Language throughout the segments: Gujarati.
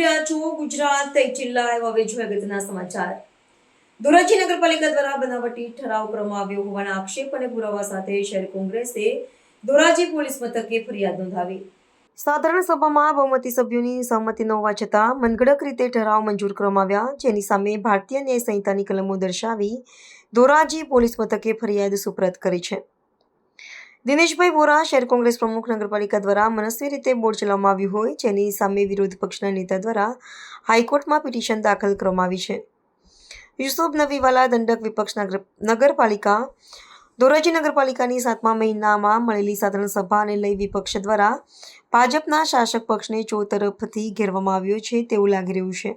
રહ્યા છો ગુજરાત જિલ્લા એવા હવે અગત્યના સમાચાર. ધોરાજી નગરપાલિકા દ્વારા બનાવટી ઠરાવ કરવામાં આવ્યો હોવાના આક્ષેપ અને પુરાવા સાથે શહેર કોંગ્રેસે ધોરાજી પોલીસ મથકે ફરિયાદ નોંધાવી. સાધારણ સભામાં બહુમતી સભ્યોની સહમતિ ન હોવા છતાં મનગડક રીતે ઠરાવ મંજૂર કરવામાં આવ્યા. જેની સામે ભારતીય ન્યાય સંહિતાની કલમો દર્શાવી ધોરાજી પોલીસ મથકે ફરિયાદ સુપ્રત કરી છે. દિનેશભાઈ વોરા શહેર કોંગ્રેસ પ્રમુખ નગરપાલિકા દ્વારા મનસ્વી રીતે બોર્ડ ચલાવવામાં આવ્યું હોય, જેની સામે વિરોધ પક્ષના નેતા દ્વારા હાઈકોર્ટમાં પિટિશન દાખલ કરવામાં આવી છે. યુસુફ નવીવાલા દંડક વિપક્ષ નગર, નગરપાલિકા, ધોરાજી નગરપાલિકાની સાતમા મહિનામાં મળેલી સાધારણ સભાને લઈ વિપક્ષ દ્વારા ભાજપના શાસક પક્ષને ચો તરફથી ઘેરવામાં આવ્યો છે તેવું લાગી રહ્યું છે.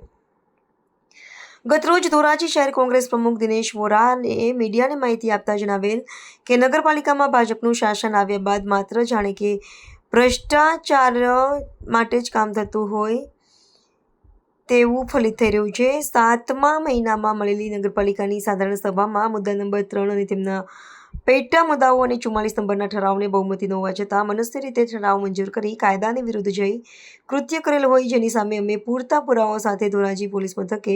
ગતરોજ ધોરાજી શહેર કોંગ્રેસ પ્રમુખ દિનેશ વોરાએ મીડિયાને માહિતી આપતા જણાવેલ કે નગરપાલિકામાં ભાજપનું શાસન આવ્યા બાદ માત્ર જાણે કે ભ્રષ્ટાચાર માટે જ કામ થતું હોય તેવું ફલિત થઈ રહ્યું છે. સાતમા મહિનામાં મળેલી નગરપાલિકાની સાધારણ સભામાં મુદ્દા નંબર ત્રણ અને તેમના પેટા મુદ્દાઓ અને ચુમ્માલીસ નંબરના ઠરાવને બહુમતી હોવા છતાં મનસ્વી રીતે ઠરાવ મંજૂર કરી કાયદાની વિરુદ્ધ જઈ કૃત્ય કરેલ હોય જેની સામે અમે પૂરતા પુરાવાઓ સાથે ધોરાજી પોલીસ મથકે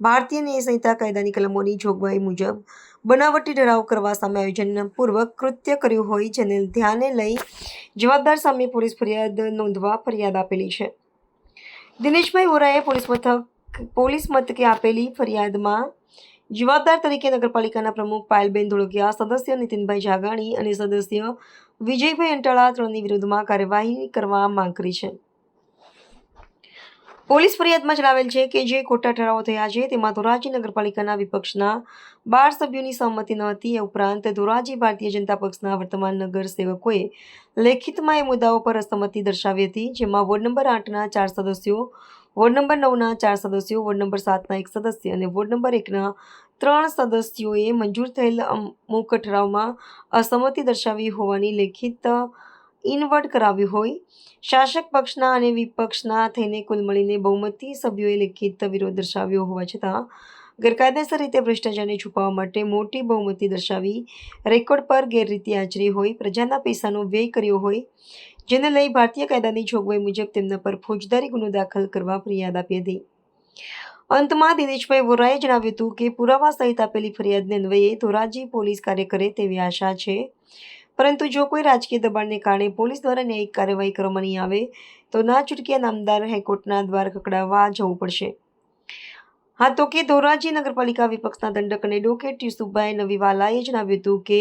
ભારતીય ન્યાય સંહિતા કાયદાની કલમોની જોગવાઈ મુજબ બનાવટી ઠરાવ કરવા સામે આયોજનપૂર્વક કૃત્ય કર્યું હોય જેને ધ્યાને લઈ જવાબદાર સામે પોલીસ ફરિયાદ નોંધવા ફરિયાદ આપેલી છે. દિનેશભાઈ વોરાએ પોલીસ મથક પોલીસ મથકે આપેલી ફરિયાદમાં જવાબદાર તરીકે નગરપાલિકાના પ્રમુખ પાયલબેન ધોળકિયા, સદસ્ય નીતિનભાઈ જાગાણી અને સદસ્ય વિજયભાઈ અંટાળા ત્રણની વિરુદ્ધમાં કાર્યવાહી કરવા માંગ કરી છે. પોલીસ ફરિયાદમાં જણાવેલ છે કે જે ખોટા ઠરાવો થયા છે, તેમાં ધોરાજી નગરપાલિકાના વિપક્ષના બાર સભ્યોની સહમતિ ન હતી. એ ઉપરાંત ધોરાજી ભારતીય જનતા પક્ષના વર્તમાન નગર સેવકોએ લેખિતમાં એ મુદ્દાઓ પર અસંમતિ દર્શાવી હતી, જેમાં વોર્ડ નંબર આઠના ચાર સદસ્યો વોર્ડ નંબર નવના ચાર સદસ્યો, વોર્ડ નંબર સાતના એક સદસ્ય અને વોર્ડ નંબર એકના ત્રણ સદસ્યોએ મંજૂર થયેલ અમુક ઠરાવમાં અસંમતિ દર્શાવી હોવાની લેખિત ઇનવર્ટ કરાવ્યું હોય. શાસક પક્ષના અને વિપક્ષના થઈને કુલ મળીને બહુમતી સભ્યોએ લેખિત વિરોધ દર્શાવ્યો હોવા છતાં ગેરકાયદેસર રીતે ભ્રષ્ટાચારને છુપાવવા માટે મોટી બહુમતી દર્શાવી રેકોર્ડ પર ગેરરીતિ આચરી હોય, પ્રજાના પૈસાનો વ્યય કર્યો હોય જેને લઈ ભારતીય કાયદાની જોગવાઈ મુજબ તેમના પર ફોજદારી ગુનો દાખલ કરવા ફરિયાદ આપી હતી. અંતમાં દિનેશભાઈ વોરાએ જણાવ્યું હતું કે પુરાવા સહિત આપેલી ફરિયાદને અન્વયે ધોરાજી પોલીસ કાર્ય કરે તેવી આશા છે. પરંતુ જો કોઈ રાજકીય દબાણને કારણે પોલીસ દ્વારા ન્યાયિક કાર્યવાહી કરવામાં નહીં આવે તો ના છૂટક્યા નામદાર હાઈકોર્ટના દ્વાર ખકડાવવા જવું પડશે. હા તો કે ધોરાજી નગરપાલિકા વિપક્ષના દંડક અને ડોકેટ યુસુફભાઈ નવીવાલાએ જણાવ્યું હતું કે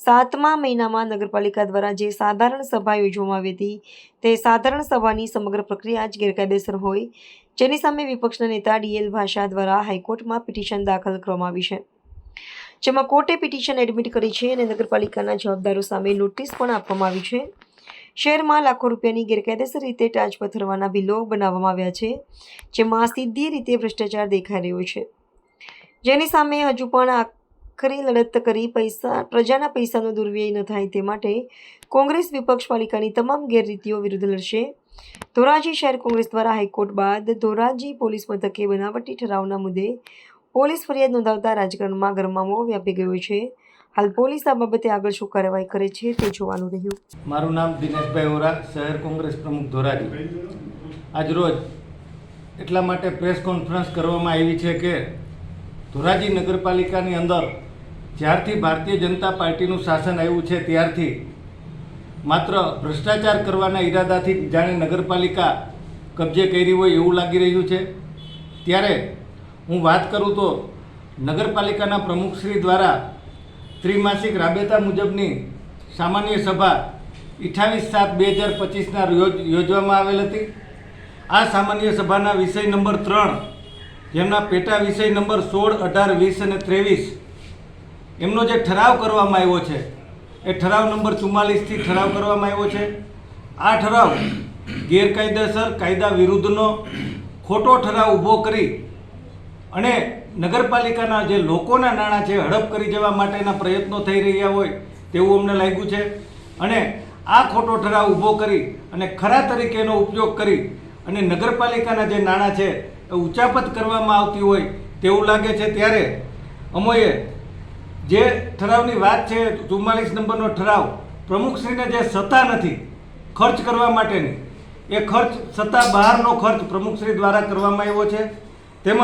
સાતમા મહિનામાં નગરપાલિકા દ્વારા જે સાધારણ સભા યોજવામાં આવી હતી, તે સાધારણ સભાની સમગ્ર પ્રક્રિયા જ ગેરકાયદેસર હોય, જેની સામે વિપક્ષના નેતા ડીએલ ભાષા દ્વારા હાઈકોર્ટમાં પિટિશન દાખલ કરવામાં આવી છે. જેમાં કોર્ટે પિટિશન એડમિટ કરી છે અને નગરપાલિકાના જવાબદારો સામે નોટિસ પણ આપવામાં આવી છે. શહેરમાં લાખો રૂપિયાની ગેરકાયદેસર રીતે ટાંચ પથરવાના બિલો બનાવવામાં આવ્યા છે, જેમાં સીધી રીતે ભ્રષ્ટાચાર દેખાઈ રહ્યો છે. જેની સામે હજુ પણ આખરી લડત કરી પૈસા, પ્રજાના પૈસાનો દુર્વ્યય ન થાય તે માટે કોંગ્રેસ વિપક્ષ પાલિકાની તમામ ગેરરીતિઓ વિરુદ્ધ લડશે. ધોરાજી શહેર કોંગ્રેસ દ્વારા હાઈકોર્ટ બાદ ધોરાજી પોલીસ મથકે બનાવટી ઠરાવના મુદ્દે પોલીસ ફરિયાદ નોંધાવતા રાજકારણમાં ગરમાવો વ્યાપી ગયો છે. હાલ પોલીસ આ બાબતે આગળ શું કાર્યવાહી કરે છે તે જોવાનું રહ્યું. મારું નામ દિનેશભાઈ ઓરા, શહેર કોંગ્રેસ પ્રમુખ ધોરાજી. આજરોજ એટલા માટે પ્રેસ કોન્ફરન્સ કરવામાં આવી છે કે ધોરાજી નગરપાલિકાની અંદર જ્યારથી ભારતીય જનતા પાર્ટીનું શાસન આવ્યું છે ત્યારથી માત્ર ભ્રષ્ટાચાર કરવાના ઈરાદાથી જાણે નગરપાલિકા કબજે કરી હોય એવું લાગી રહ્યું છે. ત્યારે હું વાત કરું તો નગરપાલિકાના પ્રમુખશ્રી દ્વારા ત્રિમાસિક રાબેતા મુજબની સામાન્ય સભા અઠ્ઠાવીસ સાત બે હજાર પચીસના રોજ યોજવામાં આવેલ હતી. આ સામાન્ય સભાના વિષય નંબર ત્રણ, જેમના પેટા વિષય નંબર સોળ, અઢાર, વીસ અને ત્રેવીસ, એમનો જે ઠરાવ કરવામાં આવ્યો છે, એ ઠરાવ નંબર ચુમ્માલીસથી ઠરાવ કરવામાં આવ્યો છે. આ ઠરાવ ગેરકાયદેસર કાયદા વિરુદ્ધનો ખોટો ઠરાવ ઊભો કરી અને નગરપાલિકાના જે લોકોના નાણાં છે, હડપ કરી જવા માટેના પ્રયત્નો થઈ રહ્યા હોય તેવું અમને લાગ્યું છે. અને આ ખોટો ઠરાવ ઊભો કરી અને ખરા તરીકેનો ઉપયોગ કરી અને નગરપાલિકાના જે નાણાં છે એ ઉચાપત કરવામાં આવતી હોય તેવું લાગે છે. ત્યારે અમોએ જે ઠરાવની વાત છે, ચુમ્માલીસ નંબરનો ઠરાવ, પ્રમુખશ્રીને જે સત્તા નથી, ખર્ચ કરવા માટેની, એ ખર્ચ સત્તા બહારનો ખર્ચ પ્રમુખશ્રી દ્વારા કરવામાં આવ્યો છે. તેમજ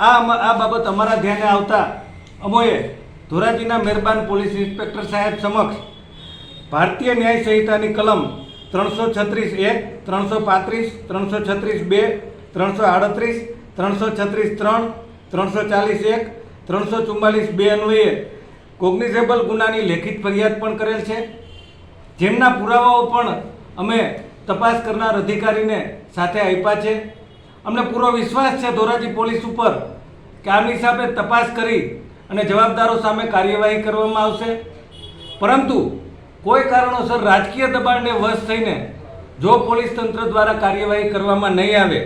આ આ બાબત અમારા ધ્યાને આવતા અમોએ ધોરાજીના મહેરબાન પોલીસ ઇન્સ્પેક્ટર સાહેબ સમક્ષ ભારતીય ન્યાય સંહિતાની કલમ ત્રણસો છત્રીસ એક ત્રણસો પાંત્રીસ, ત્રણસો છત્રીસ બે, ત્રણસો આડત્રીસ, ત્રણસો છત્રીસ ત્રણ, ત્રણસો ચાલીસ એક, ત્રણસો ચુમ્માલીસ બે અન્વયે કોગ્નિઝેબલ ગુનાની લેખિત ફરિયાદ પણ કરેલ છે. જેમના પુરાવાઓ પણ અમે તપાસ કરનાર અધિકારીને સાથે આપ્યા છે. અમને પૂરો વિશ્વાસ છે ધોરાજી પોલીસ ઉપર કે આમની સામે તપાસ કરી અને જવાબદારો સામે કાર્યવાહી કરવામાં આવશે. પરંતુ કોઈ કારણોસર રાજકીય દબાણને વશ થઈને જો પોલીસ તંત્ર દ્વારા કાર્યવાહી કરવામાં નહીં આવે,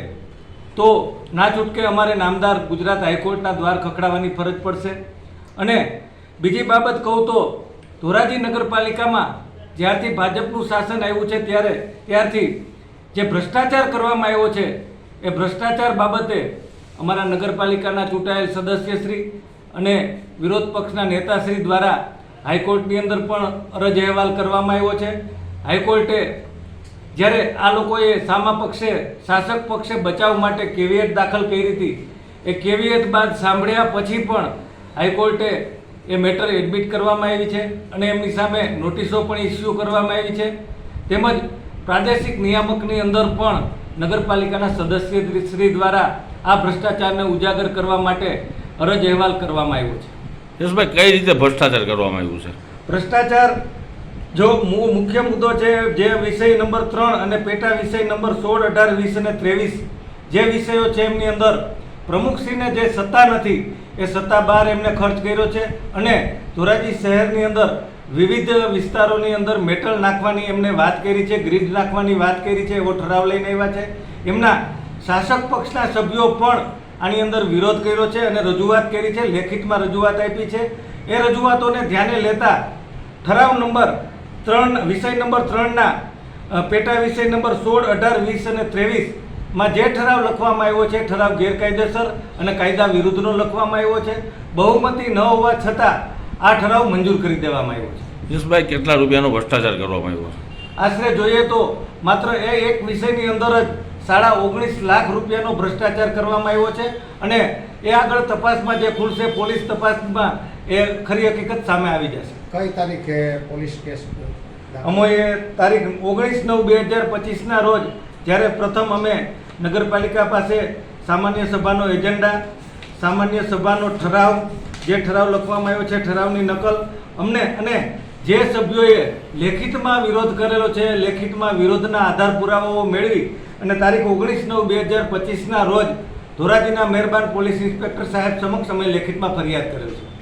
તો ના છૂટકે અમારે નામદાર ગુજરાત હાઈકોર્ટના દ્વાર ખખડાવવાની ફરજ પડશે. અને બીજી બાબત કહું તો ધોરાજી નગરપાલિકામાં જ્યારથી ભાજપનું શાસન આવ્યું છે ત્યારે ત્યારથી જે ભ્રષ્ટાચાર કરવામાં આવ્યો છે એ ભ્રષ્ટાચાર બાબતે અમારા નગરપાલિકાના ચૂંટાયેલ સદસ્યશ્રી અને વિરોધ પક્ષના નેતાશ્રી દ્વારા હાઈકોર્ટની અંદર પણ અરજ અહેવાલ કરવામાં આવ્યો છે. હાઈકોર્ટે જ્યારે આ લોકોએ સામા પક્ષે, શાસક પક્ષે બચાવ માટે કેવિયત દાખલ કરી હતી, એ કેવિયત બાદ સાંભળ્યા પછી પણ હાઈકોર્ટે એ મેટર એડમિટ કરવામાં આવી છે અને એમની સામે નોટિસો પણ ઇસ્યુ કરવામાં આવી છે. તેમજ પ્રાદેશિક નિયામકની અંદર પણ નગરપાલિકાના સદસ્ય શ્રી દ્વારા આ ભ્રષ્ટાચારને ઉજાગર કરવા માટે અરજ અહેવાલ કરવામાં આવ્યો છે. યશભાઈ કઈ રીતે ભ્રષ્ટાચાર કરવામાં આવ્યું છે? ભ્રષ્ટાચાર જો મુ- મુખ્ય મુદ્દો છે જે વિષય નંબર ત્રણ અને પેટા વિષય નંબર સોળ અઢાર વીસ અને ત્રેવીસ જે વિષયો છે એમની અંદર પ્રમુખશ્રીને જે સત્તા નથી એ સત્તા બહાર એમને ખર્ચ કર્યો છે અને ધોરાજી શહેરની અંદર વિવિધ વિસ્તારોની અંદર મેટલ નાખવાની એમને વાત કરી છે, ગ્રીડ નાખવાની વાત કરી છે, એવો ઠરાવ લઈને આવ્યા છે. એમના શાસક પક્ષના સભ્યો પણ આની અંદર વિરોધ કર્યો છે અને રજૂઆત કરી છે, લેખિતમાં રજૂઆત આપી છે. એ રજૂઆતોને ધ્યાને લેતા ઠરાવ નંબર ત્રણ, વિષય નંબર ત્રણના પેટા વિષય નંબર સોળ, અઢાર, વીસ અને ત્રેવીસમાં જે ઠરાવ લખવામાં આવ્યો છે, ઠરાવ ગેરકાયદેસર અને કાયદા વિરુદ્ધનો લખવામાં આવ્યો છે. બહુમતી ન હોવા છતાં આ ઠરાવ મંજૂર કરી દેવામાં આવ્યો છે. યશભાઈ કેટલા રૂપિયાનો ભ્રષ્ટાચાર કરવામાં આવ્યો આશરે જોઈએ તો માત્ર એ એક વિષયની અંદર જ સાડા ઓગણીસ લાખ રૂપિયાનો ભ્રષ્ટાચાર કરવામાં આવ્યો છે અને એ આગળ તપાસમાં જે ખુલશે પોલીસ તપાસમાં એ ખરી હકીકત સામે આવી જશે. કઈ તારીખે પોલીસ કેસ અમે તારીખ ઓગણીસ નવ બે હજાર પચીસના રોજ જ્યારે પ્રથમ અમે નગરપાલિકા પાસે સામાન્ય સભાનો એજન્ડા સામાન્ય સભાનો ઠરાવ જે ઠરાવ લખવામાં આવ્યો છે, ઠરાવની નકલ અમને અને જે સભ્યોએ લેખિતમાં વિરોધ કરેલો છે, લેખિતમાં વિરોધના આધાર પુરાવાઓ મેળવી અને તારીખ ઓગણીસ નવ બે હજાર પચીસના રોજ ધોરાજીના મહેરબાન પોલીસ ઇન્સ્પેક્ટર સાહેબ સમક્ષ અમે લેખિતમાં ફરિયાદ કરેલ છે.